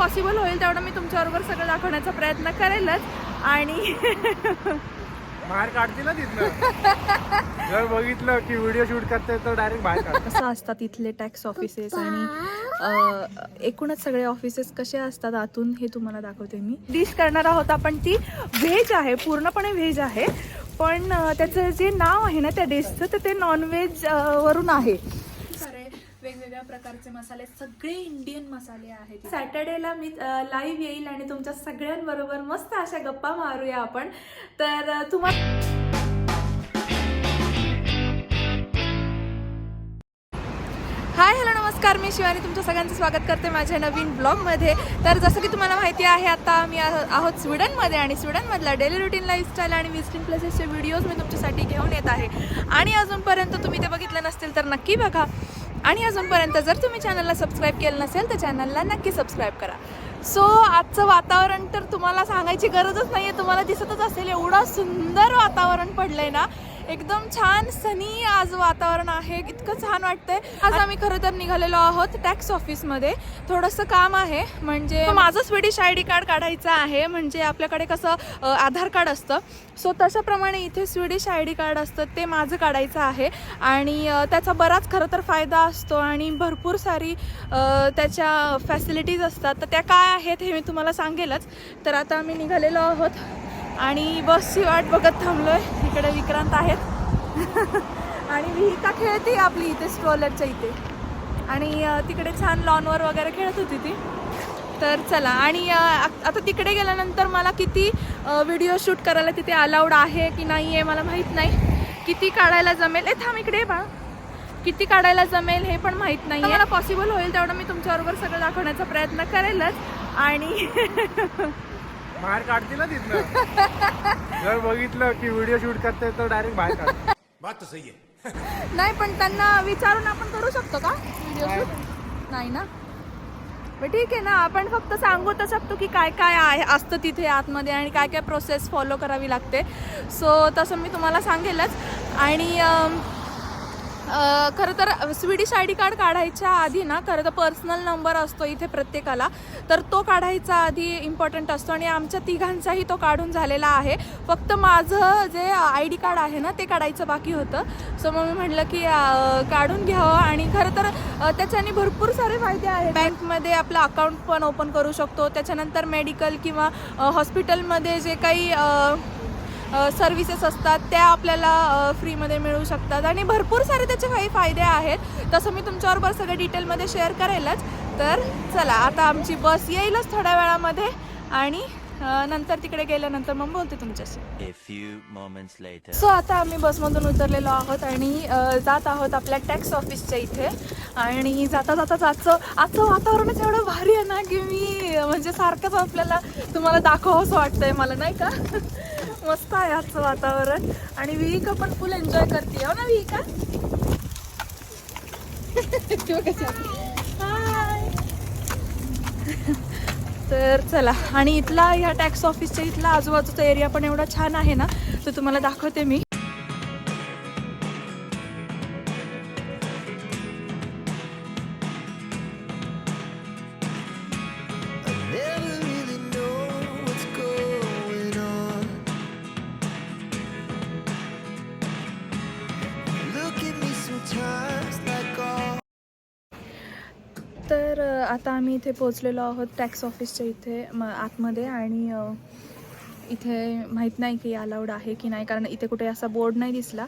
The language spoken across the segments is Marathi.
पॉसिबल होईल तेवढं मी तुमच्याबरोबर सगळं दाखवण्याचा प्रयत्न करेलच. आणि बाहेर काढतील जर बघितलं की व्हिडिओ शूट करते तर डायरेक्ट बाहेर असतात इथले टॅक्स ऑफिसेस आणि एकूणच सगळे ऑफिसेस कसे असतात आतून हे तुम्हाला दाखवते मी. डिश करणार आहोत आपण ती व्हेज आहे पूर्णपणे व्हेज आहे. पण त्याचं जे नाव आहे ना त्या डिशचं तर ते नॉनव्हेज वरून आहे. वेगवेगळ्या प्रकारचे मसाले सगळे इंडियन मसाले आहेत सॅटर्डेला मी लाईव्ह येईल आणि तुमच्या सगळ्यांबरोबर मस्त अशा गप्पा मारूया आपण. तर तुम्हाला हाय हॅलो नमस्कार. मी शिवानी तुमचं सगळ्यांचं स्वागत करते माझ्या नवीन ब्लॉगमध्ये तर जसं की तुम्हाला माहिती आहे आता आम्ही आहोत स्वीडनमध्ये आणि स्वीडनमधला डेली रुटीन लाईफस्टाईल आणि विजिटिंग प्लेसेसचे व्हिडिओज मी तुमच्यासाठी घेऊन येत आहे. आणि अजूनपर्यंत तुम्ही ते बघितलं नसतील तर नक्की बघा. आणि अजूनपर्यंत जर तुम्ही चॅनलला सबस्क्राईब केलं नसेल तर चॅनलला नक्की सबस्क्राईब करा. सो आजचं वातावरण तर तुम्हाला सांगायची गरजच नाही आहे तुम्हाला दिसतच असेल एवढं सुंदर वातावरण पडलं आहे ना. एकदम छान सनी आज वातावरण आहे. इतकं छान वाटतंय. आज आम्ही खरं तर निघालेलो आहोत टॅक्स ऑफिसमध्ये थोडंसं काम आहे. म्हणजे माझं स्वीडिश आय डी कार्ड काढायचं आहे. म्हणजे आपल्याकडे कसं आधार कार्ड असतं. सो तशाप्रमाणे इथे स्वीडिश आय डी कार्ड असतं. ते माझं काढायचं आहे. आणि त्याचा बराच खरं तर फायदा असतो. आणि भरपूर सारी त्याच्या फॅसिलिटीज असतात. तर त्या काय आहेत हे मी तुम्हाला सांगेलच. तर आता आम्ही निघालेलो आहोत. आणि बसची वाट बघत थांबलोय. इकडे विक्रांत आहेत. आणि विहिता खेळते आपली इथे स्ट्रोलरच्या इथे. आणि तिकडे छान लॉनवर वगैरे खेळत होती ती. तर चला. आणि आ- आता तिकडे गेल्यानंतर मला किती व्हिडिओ शूट करायला तिथे अलाउड आहे की नाही आहे मला माहीत नाही. किती काढायला जमेल? ए थांब इकडे बा. किती काढायला जमेल हे पण माहीत नाही मला पॉसिबल होईल तेवढं मी तुमच्याबरोबर सगळं दाखवण्याचा प्रयत्न करेलच. आणि बाहेर काढतील ना तिथनं. जर बघितलं की व्हिडिओ शूट करते तर डायरेक्ट बाहेर काढ बात तो सही है नाही पण त्यांना विचारून आपण करू शकतो का? व्हिडिओ शूट नाही ना? मग ठीक आहे ना आपण फक्त सांगू तर शकतो की काय काय आहे असतं तिथे आतमध्ये आणि काय काय प्रोसेस फॉलो करावी लागते. सो तसं मी तुम्हाला सांगेलच. आणि खरं तर स्वीडिश आय डी कार्ड काढायच्या आधी ना खरं तर पर्सनल नंबर असतो इथे प्रत्येकाला. तर तो काढायचा आधी इम्पॉर्टंट असतो आणि आमच्या तिघांचाही तो काढून झालेला आहे. फक्त माझं जे आय डी कार्ड आहे ना ते काढायचं बाकी होतं. सो मग मी म्हटलं की काढून घ्यावं आणि खरं तर त्याच्याने भरपूर सारे फायदे आहेत. बँकमध्ये आपलं अकाउंट पण ओपन करू शकतो. त्याच्यानंतर मेडिकल किंवा हॉस्पिटलमध्ये जे काही अ, सर्व्हिसेस असतात त्या आपल्याला फ्रीमध्ये मिळू शकतात. आणि भरपूर सारे त्याचे काही फायदे आहेत. तसं मी तुमच्याबरोबर सगळं डिटेलमध्ये शेअर करेलच. तर चला आता आमची बस येईलच थोड्या वेळामध्ये. आणि नंतर तिकडे गेल्यानंतर मग बोलते तुमच्याशी. सो आता आम्ही बसमधून उतरलेलो आहोत आणि जात आहोत आपल्या टॅक्स ऑफिसच्या इथे. आणि जाता जाता आजचं आजचं वातावरणच एवढं भारी आहे ना की मी म्हणजे सारखंच आपल्याला तुम्हाला दाखवावंसं वाटतंय मला नाही का? मस्त आहे आजचं वातावरण. आणि विहिका पण फुल एन्जॉय करते हो ना विहिका तर चला. आणि इथला ह्या टॅक्स ऑफिसच्या इथला आजूबाजूचा एरिया पण एवढा छान आहे ना तर तुम्हाला दाखवते मी. आता आम्ही इथे पोचलेलो आहोत टॅक्स ऑफिसच्या इथे म आतमध्ये आणि इथे माहीत नाही की अलाउड आहे की नाही कारण इथे कुठे असा बोर्ड नाही दिसला.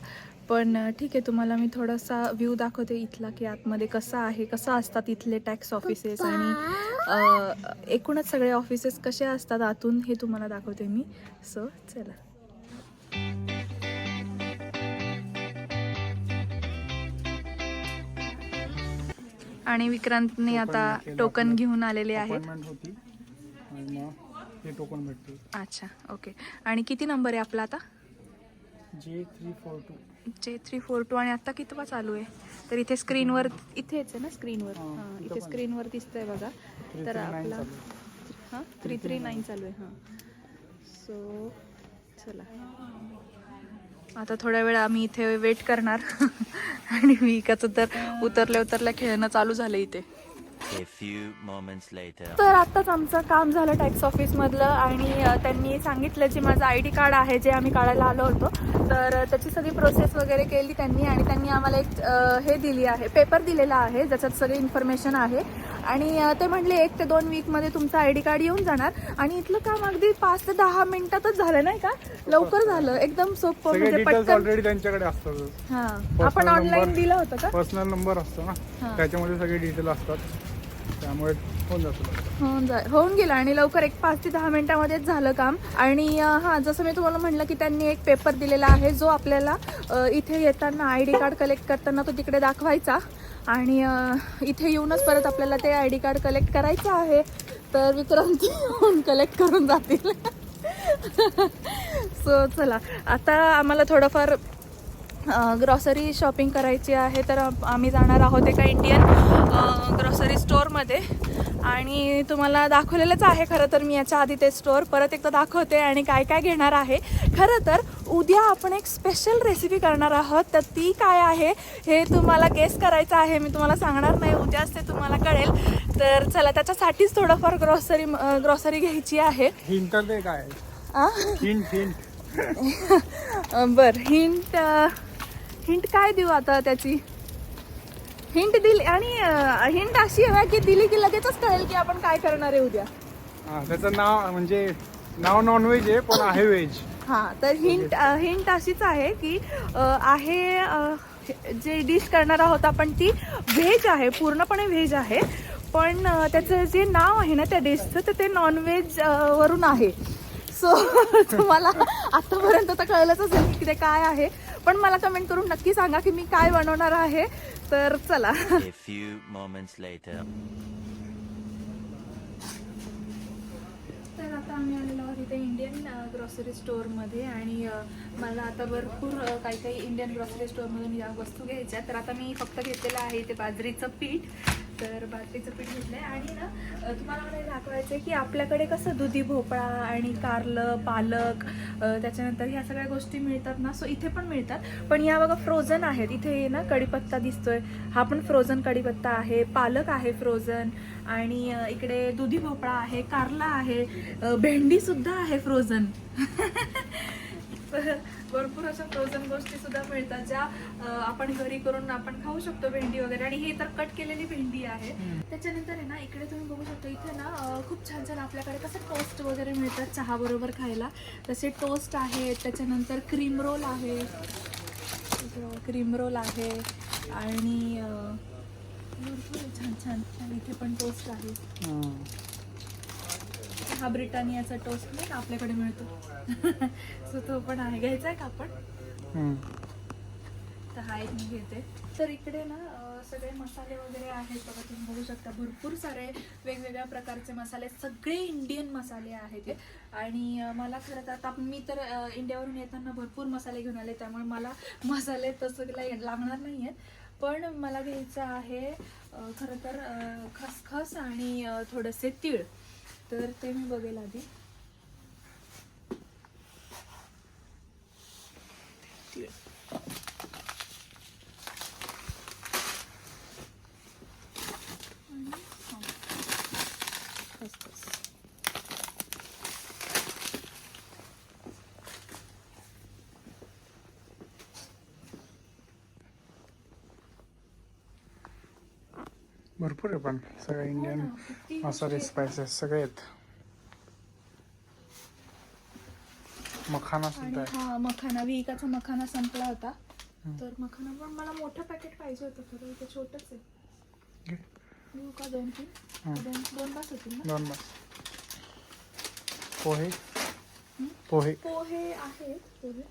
पण ठीक आहे तुम्हाला मी थोडासा व्ह्यू दाखवते इथला की आतमध्ये कसं आहे कसं असतात इथले टॅक्स ऑफिसेस आणि एकूणच सगळे ऑफिसेस कसे असतात आतून हे तुम्हाला दाखवते मी. सो चला. आणि विक्रांतने आता टोकन घेऊन आलेले आहेत. टोकन भेटते अच्छा ओके आणि किती नंबर आहे आपला आता? J three four two J three four two आणि आत्ता कितवा चालू आहे? तर इथे स्क्रीनवर इथेच आहे ना स्क्रीनवर हां, इथं. स्क्रीनवर दिसतंय बघा. तर आपला. हां थ्री थ्री नाईन चालू आहे हां. सो चला. आता थोड्या वेळ आम्ही इथे वेट करणार. आणि विकाचं तर उतरल्या उतरल्या खेळणं चालू झालं इथे. तर आत्ताच आमचं काम झालं टॅक्स ऑफिसमधलं आणि त्यांनी सांगितलं जे माझं आय डी कार्ड आहे जे आम्ही काढायला आलो होतो. तर त्याची सगळी प्रोसेस वगैरे केली त्यांनी आणि त्यांनी आम्हाला एक हे दिली आहे पेपर दिलेला आहे ज्याच्यात सगळी इन्फॉर्मेशन आहे. आणि ते म्हणले एक ते दोन वीकमध्ये तुमचं आय डी कार्ड येऊन जाणार. आणि इथलं काम अगदी पाच ते दहा मिनिटातच झालं नाही का? लवकर झालं. एकदम सोपं म्हणजे ऑलरेडी त्यांच्याकडे असतात. हा. आपण ऑनलाईन. दिलं होतं का? पर्सनल नंबर असतो ना. त्याच्यामध्ये सगळे डिटेल असतात. त्यामुळे होऊन जा होऊन गेलं आणि लवकर एक पाच ते दहा मिनिटामध्येच झालं काम. आणि हां जसं मी तुम्हाला म्हटलं की त्यांनी एक पेपर दिलेला आहे जो आपल्याला इथे येताना आय डी कार्ड कलेक्ट करताना तो तिकडे दाखवायचा. आणि इथे येऊनच परत आपल्याला ते आय डी कार्ड कलेक्ट करायचं आहे. तर विक्रांती येऊन कलेक्ट करून जातील. सो चला. आता आम्हाला थोडंफार ग्रॉसरी शॉपिंग करायची आहे तर आम- आम्ही जाणार आहोत एका इंडियन ग्रॉसरी स्टोअरमध्ये आणि तुम्हाला दाखवलेलंच आहे खरं तर मी याच्या आधी ते स्टोअर परत एकदा दाखवते आणि काय काय घेणार आहे. खरं तर उद्या आपण एक स्पेशल रेसिपी करणार आहोत. तर ती काय आहे हे तुम्हाला गेस करायचं आहे. मी तुम्हाला सांगणार नाही. उद्याच ते तुम्हाला कळेल. तर चला त्याच्यासाठीच थोडंफार ग्रॉसरी ग्रॉसरी घ्यायची आहे. हिंट काय? हिंट बर हिंट हिंट काय देऊ आता त्याची? हिंट दिली आणि हिंट अशी आहे की दिली की लगेचच कळेल की आपण काय करणार आहे उद्या. हा त्याचं नाव म्हणजे नाव नॉनव्हेज आहे पण आहे व्हेज हां तर हिंट हिंट अशीच आहे की अ, आहे अ, जे डिश करणार आहोत आपण ती व्हेज आहे पूर्णपणे व्हेज आहे. पण अ, त्याचं जे नाव आहे ना त्या डिशचं तर ते नॉनव्हेज वरून आहे. सो तुम्हाला आतापर्यंत तर कळलंच असेल की ते काय आहे. पण मला कमेंट करून नक्की सांगा की मी काय बनवणार आहे तर चला. तर आता आम्ही आलेलो आहोत इथे इंडियन ग्रॉसरी स्टोअरमध्ये आणि मला आता भरपूर काही काही इंडियन ग्रॉसरी स्टोअरमधून या वस्तू घ्यायच्या. तर आता मी फक्त घेतलेलं आहे इथे बाजरीचं पीठ तर बाजरीचं पीठ घेतलं आहे आणि ना तुम्हाला मला दाखवायचं आहे की आपल्याकडे कसं दुधी भोपळा आणि कारलं पालक त्याच्यानंतर ह्या सगळ्या गोष्टी मिळतात ना सो इथे पण मिळतात. पण या बघा फ्रोझन आहेत. इथे ना कढीपत्ता दिसतोय. हा पण फ्रोझन कढीपत्ता आहे. पालक आहे फ्रोझन आणि इकडे दुधी भोपळा आहे कारला आहे. भेंडीसुद्धा आहे फ्रोझन भरपूर अशा फ्रोझन गोष्टी सुद्धा मिळतात ज्या आपण घरी करून आपण खाऊ शकतो भेंडी वगैरे. आणि ही तर कट केलेली भेंडी आहे. त्याच्यानंतर आहे ना इकडे तुम्ही बघू शकता इथे ना खूप छान छान आपल्याकडे कसं टोस्ट वगैरे मिळतात चहा बरोबर खायला. तसे टोस्ट आहेत त्याच्यानंतर क्रीम रोल आहे. क्रीम रोल आहे. आणि भरपूर छान छान इथे पण टोस्ट आहे. हा ब्रिटानियाचा टोस्ट नाही का आपल्याकडे मिळतो? सो तो पण आहे. घ्यायचा आहे का आपण? तर हा एक मी घेते. तर इकडे ना सगळे मसाले वगैरे आहेत. बघा तुम्ही बघू शकता भरपूर सारे वेगवेगळ्या प्रकारचे मसाले सगळे इंडियन मसाले आहेत. आणि मला खरं तर आता मी तर इंडियावरून येताना भरपूर मसाले घेऊन आले त्यामुळे मला मसाले तसं लागणार नाही आहेत पण मला घ्यायचं आहे खरं तर खसखस आणि थोडेसे तीळ. तर ते मी बघेल आधी तीळ आणि हा, खसखस भरपूर आहे पण सगळे इंडियन मसाले स्पायसेस सगळे आहेत. मखाना आणि सुद्धा आहे. हा मखाना विकाचा मखाना संपला होता. तर मखाना पण मला मोठं पॅकेट पाहिजे होतं खरं इथे छोटंच आहे. घे. घेऊ का दोन तीन. दोन दोन बस होतील ना? दोन बस. पोहे. पोहे. पोहे आहेत पोहे.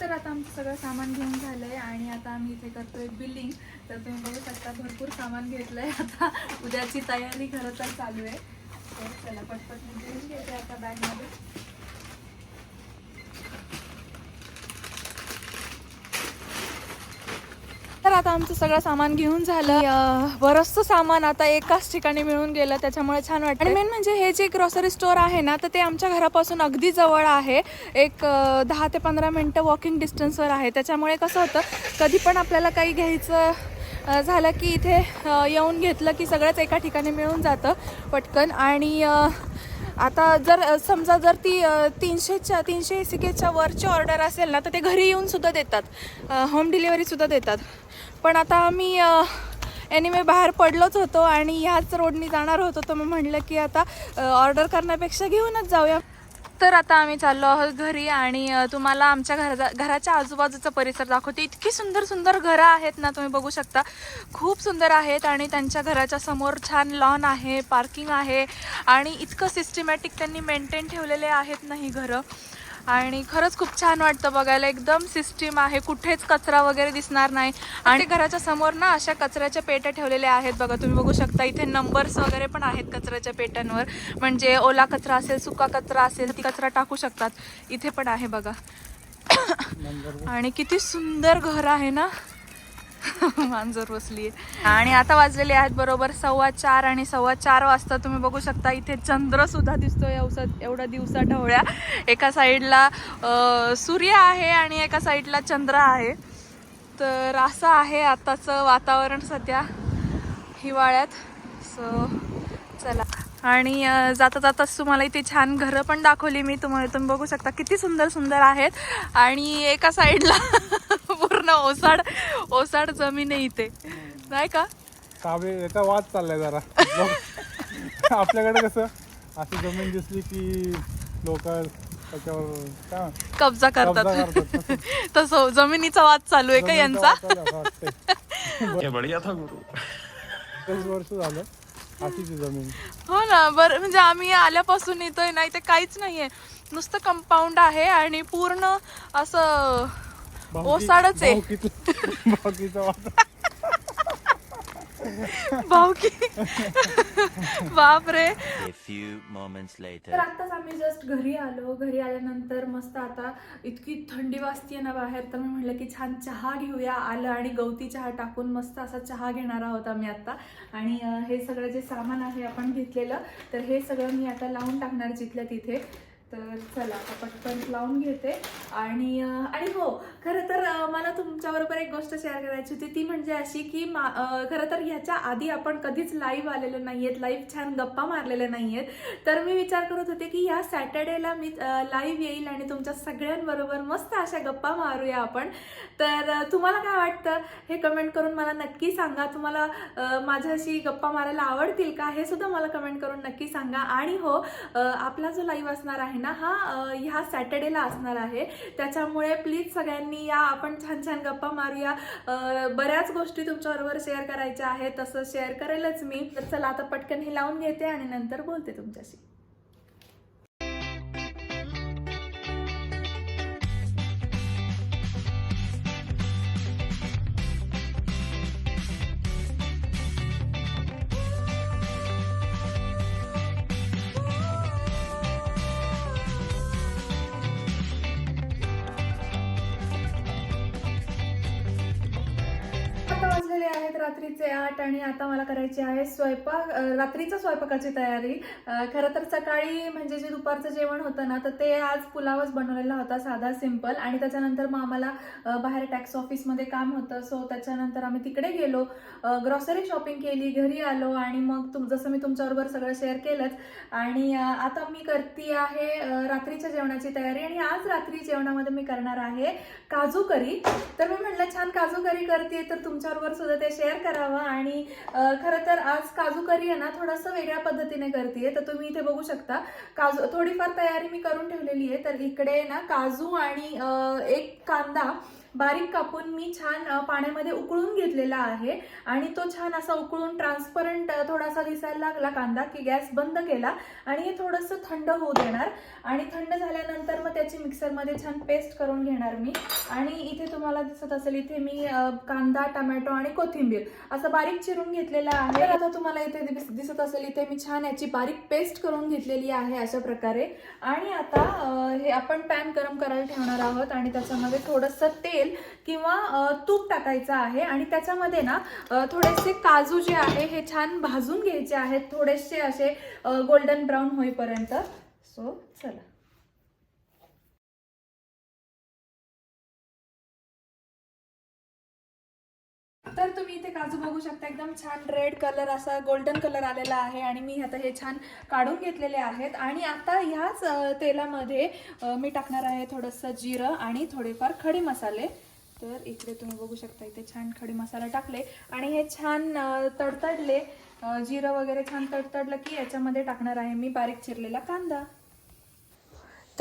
तर आता आमचं सगळं सामान घेऊन झालंय आणि आता आम्ही इथे करतोय बिलिंग. तर तुम्ही बघू शकता भरपूर सामान घेतलंय. आता उद्याची तयारी खरं तर चालू आहे. तर चला पटपट मी घेऊन घेते आता बॅगमध्ये आता आमचं सगळं सामान घेऊन झालं. बरंचसं सामान आता एकाच ठिकाणी मिळून गेलं त्याच्यामुळे छान वाटतं आणि मेन म्हणजे हे जे ग्रॉसरी स्टोअर आहे ना तर ते आमच्या घरापासून अगदी जवळ आहे. एक दहा ते पंधरा मिनटं वॉकिंग डिस्टन्सवर आहे. त्याच्यामुळे कसं होतं कधी पण आपल्याला काही घ्यायचं झालं की इथे येऊन घेतलं की सगळंच एका ठिकाणी मिळून जातं पटकन. आणि आता जर समजा जर ती तीनशेच्या तीनशे सिकेच्या वरची ऑर्डर असेल ना तर ते घरी येऊन सुद्धा देतात. होम डिलिव्हरीसुद्धा देतात. पण आता आम्ही एनिमे बाहेर पडलोच होतो आणि ह्याच रोडनी जाणार होतो. तर मग म्हणलं की आता ऑर्डर करण्यापेक्षा घेऊनच जाऊया. तर आता आम्ही चाललो आहोत घरी आणि तुम्हाला आमच्या घरा घराच्या आजूबाजूचा परिसर दाखवते. इतकी सुंदर सुंदर घरं आहेत ना तुम्ही बघू शकता. खूप सुंदर आहेत आणि त्यांच्या घराच्या समोर छान लॉन आहे पार्किंग आहे आणि इतकं सिस्टमॅटिक त्यांनी मेंटेन ठेवलेले आहेत ना ही घरं. आणि खरंच खूप छान वाटतं बघायला. एकदम सिस्टीम आहे. कुठेच कचरा वगैरे दिसणार नाही. आणि घराच्या समोर ना अशा कचऱ्याच्या पेट्या ठेवलेल्या आहेत बघा. तुम्ही बघू शकता इथे नंबर्स वगैरे पण आहेत कचऱ्याच्या पेट्यांवर. म्हणजे ओला कचरा असेल सुका कचरा असेल ती कचरा टाकू शकतात. इथे पण आहे बघा. आणि किती सुंदर घर आहे ना. मांजर बसली आणि आता वाजलेले आहेत बरोबर सव्वा चार आणि सव्वा चार वाजता तुम्ही बघू शकता इथे चंद्र सुद्धा दिसतोय एवसा एवढा दिवसा ढवळ्या. एका साईडला सूर्य आहे आणि एका साईडला चंद्र आहे. तर असं आहे आताचं वातावरण सध्या हिवाळ्यात. सो चला. आणि जाता जाताच तुम्हाला इथे छान घरं पण दाखवली मी. तुम्हाला तुम्ही बघू शकता किती सुंदर सुंदर आहेत. आणि एका साईडला पूर्ण ओसाड ओसाड जमीन आहे इथे. नाही का? काबे याचा वाद चाललाय जरा. आपल्याकडे कसं अशी जमीन दिसली की लोक त्याच्यावर? कब्जा करतात. तसं. जमिनीचा वाद चालू आहे का यांचा? बढ़िया था गुरु. वर्ष झालं. अशीच आहे जमीन. हो ना बरं म्हणजे आम्ही आल्यापासून येतोय ना इथे काहीच नाहीये. नुसतं कंपाऊंड आहे आणि पूर्ण असं ओसाडच आहे. भाऊकी बापरे. तर. आत्ताच आम्ही जस्ट घरी आलो. घरी आल्यानंतर मस्त आता इतकी थंडी वाजतीये ना बाहेर. तर मी म्हटलं की छान चहा घेऊया. आलं आणि गवती चहा टाकून मस्त असा चहा घेणार आहोत आम्ही आता. आणि हे सगळं जे सामान आहे आपण घेतलेलं तर हे सगळं मी आता लावून टाकणार जिथल्या तिथे. तर चला आता पटकन लावून घेते. आणि आणि हो खरं तर मला तुमच्याबरोबर एक गोष्ट शेअर करायची होती. ती म्हणजे अशी की मा खरं तर ह्याच्या आधी आपण कधीच लाईव्ह आलेलो नाही आहेत लाईव्ह छान गप्पा मारलेल्या नाही आहेत तर मी विचार करत होते की ह्या सॅटर्डेला मी लाईव्ह येईल आणि तुमच्या सगळ्यांबरोबर मस्त अशा गप्पा मारूया आपण. तर तुम्हाला काय वाटतं? हे कमेंट करून मला नक्की सांगा. तुम्हाला माझ्याशी गप्पा मारायला आवडतील का? हे सुद्धा मला कमेंट करून नक्की सांगा. आणि हो आपला जो लाईव्ह असणार आहे ना हा ह्या सॅटर्डेला असणार आहे. त्याच्यामुळे प्लीज सगळ्यांनी या आपण छान छान गप्पा मारूया. बऱ्याच गोष्टी तुमच्याबरोबर शेअर करायच्या आहेत तसं शेअर करेलच मी. तर चला आता पटकन हे लावून घेते आणि नंतर बोलते तुमच्याशी. रात्रीचे आठ आणि आता मला करायची आहे स्वयंपाक रात्रीच्या स्वयंपाकाची तयारी. खरं तर सकाळी म्हणजे जे दुपारचं जेवण होतं ना तर ते आज पुलावच बनवलेला होता साधा सिंपल आणि त्याच्यानंतर मग आम्हाला बाहेर टॅक्स ऑफिसमध्ये काम होतं. सो त्याच्यानंतर आम्ही तिकडे गेलो. ग्रॉसरी शॉपिंग केली घरी आलो आणि मग तुम जसं मी तुमच्याबरोबर सगळं शेअर केलंच. आणि आता मी करते आहे रात्रीच्या जेवणाची तयारी. आणि आज रात्री जेवणामध्ये मी करणार आहे काजू करी तर मी म्हटलं छान काजू करी करते तर तुमच्याबरोबर सुद्धा ते शेअर करावं आणि खरं तर आज काजू करी आहे ना थोडंसं वेगळ्या पद्धतीने करते तर तुम्ही इथे बघू शकता. काजू थोडीफार तयारी मी करून ठेवलेली आहे. तर इकडे ना काजू आणि एक कांदा बारीक कापून मी छान पाण्यामध्ये उकळून घेतलेला आहे. आणि तो छान असा उकळून ट्रान्सपरंट थोडासा दिसायला लागला कांदा की गॅस बंद केला आणि हे थोडंसं थंड होऊ देणार. आणि थंड झाल्यानंतर मग त्याची मिक्सरमध्ये छान पेस्ट करून घेणार मी. आणि इथे तुम्हाला दिसत असेल इथे मी कांदा टमॅटो आणि कोथिंबीर असं बारीक चिरून घेतलेला आहे. आता तुम्हाला इथे दिस- दिसत असेल इथे मी छान याची बारीक पेस्ट करून घेतलेली आहे अशा प्रकारे. आणि आता हे आपण पॅन गरम करायला ठेवणार आहोत आणि त्याच्यामध्ये थोडंसं तेल किंवा तूप टाकायचं आहे आणि त्याच्यामध्ये ना थोडेसे काजू जे आहे हे छान भाजून घ्यायचे आहेत थोडेसे असे गोल्डन ब्राऊन होईपर्यंत. सो चला. तर तुम्ही इथे काजू बघू शकता एकदम छान रेड कलर असा गोल्डन कलर आलेला आहे आणि मी आता हे छान काढून घेतलेले आहेत. आणि आता ह्याच तेलामध्ये मी टाकणार आहे थोडंसं जिरं आणि थोडेफार खडे मसाले. तर इकडे तुम्ही बघू शकता इथे छान खडे मसाला टाकले. आणि हे छान तडतडले जिरं वगैरे छान तडतडलं की याच्यामध्ये टाकणार आहे मी बारीक चिरलेला कांदा.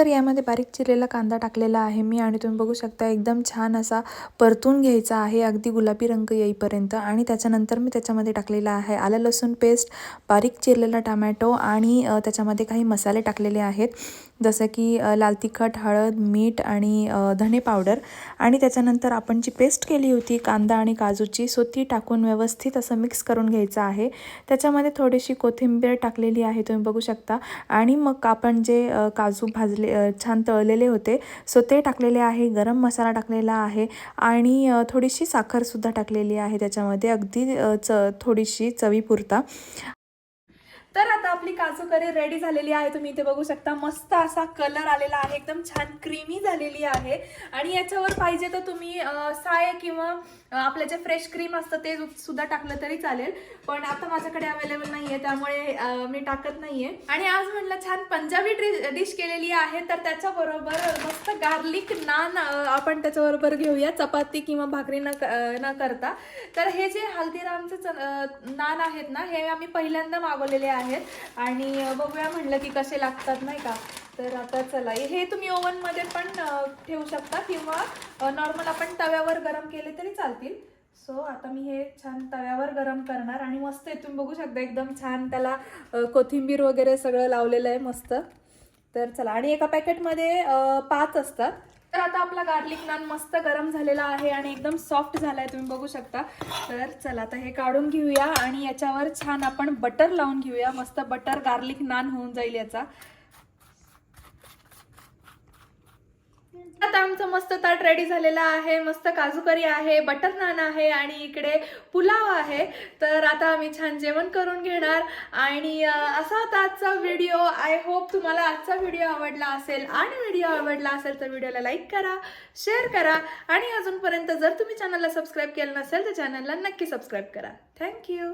तर यामध्ये बारीक चिरलेला कांदा टाकलेला आहे मी आणि तुम्ही बघू शकता एकदम छान असा परतून घ्यायचा आहे अगदी गुलाबी रंग येईपर्यंत. आणि त्याच्यानंतर मी त्याच्यामध्ये टाकलेला आहे आलं लसूण पेस्ट बारीक चिरलेला टमॅटो आणि त्याच्यामध्ये काही मसाले टाकलेले आहेत. जसं की लाल तिखट हळद मीठ आणि धणे पावडर. आणि त्याच्यानंतर आपण जी पेस्ट केली होती कांदा आणि काजूची सो ती टाकून व्यवस्थित असं मिक्स करून घ्यायचं आहे. त्याच्यामध्ये थोडीशी कोथिंबीर टाकलेली आहे तुम्ही बघू शकता. आणि मग आपण जे काजू भाजले छान तळलेले होते सो ते टाकलेले आहे गरम मसाला टाकलेला आहे आणि थोडीशी साखरसुद्धा टाकलेली आहे त्याच्यामध्ये. अगदी च थोडीशी चवीपुरता. तर आता आपली काजू करी रेडी झालेली आहे. तुम्ही इथे बघू शकता मस्त असा कलर आलेला आहे. एकदम छान क्रीमी झालेली आहे. आणि याच्यावर पाहिजे तर तुम्ही साय किंवा अं, आपलं जे फ्रेश क्रीम असतं ते सुद्धा टाकलं तरी चालेल. पण आता माझ्याकडे अवेलेबल नाहीये त्यामुळे मी टाकत नाहीये. आणि आज म्हटलं छान पंजाबी डिश केलेली आहे तर त्याच्याबरोबर मस्त गार्लिक नान आपण त्याच्याबरोबर घेऊया. चपाती किंवा भाकरी न न करता. तर हे जे हल्दीरामचे च- नान आहेत ना हे आम्ही पहिल्यांदा मागवलेले आहेत. आणि बघूया म्हणलं की कसे लागतात नाही का? तर आता चला हे तुम्ही ओव्हनमध्ये पण ठेवू शकता किंवा नॉर्मल आपण तव्यावर गरम केले तरी चालतील. सो आता मी हे छान तव्यावर गरम करणार आणि मस्त आहे तुम्ही बघू शकता एकदम छान त्याला कोथिंबीर वगैरे सगळं लावलेलं आहे मस्त. तर चला आणि एका पॅकेटमध्ये पाच असतात. तर आता आपला गार्लिक नान मस्त गरम झालेला आहे आणि एकदम सॉफ्ट झाला आहे तुम्ही बघू शकता. तर चला आता हे काढून घेऊया आणि याच्यावर छान आपण बटर लावून घेऊया. मस्त बटर गार्लिक नान होऊन जाईल याचा. आता आमचं मस्त ताट रेडी झालेलं आहे मस्त काजू करी आहे बटर नान आहे आणि इकडे पुलाव आहे. तर आता आम्ही छान जेवण करून घेणार. आणि असा होता आजचा व्हिडिओ आय होप तुम्हाला आजचा व्हिडिओ आवडला असेल आणि व्हिडिओ आवडला असेल तर व्हिडिओला लाईक करा शेअर करा. आणि अजूनपर्यंत जर तुम्ही चॅनलला सबस्क्राईब केलं नसेल तर चॅनलला नक्की सबस्क्राईब करा. थँक्यू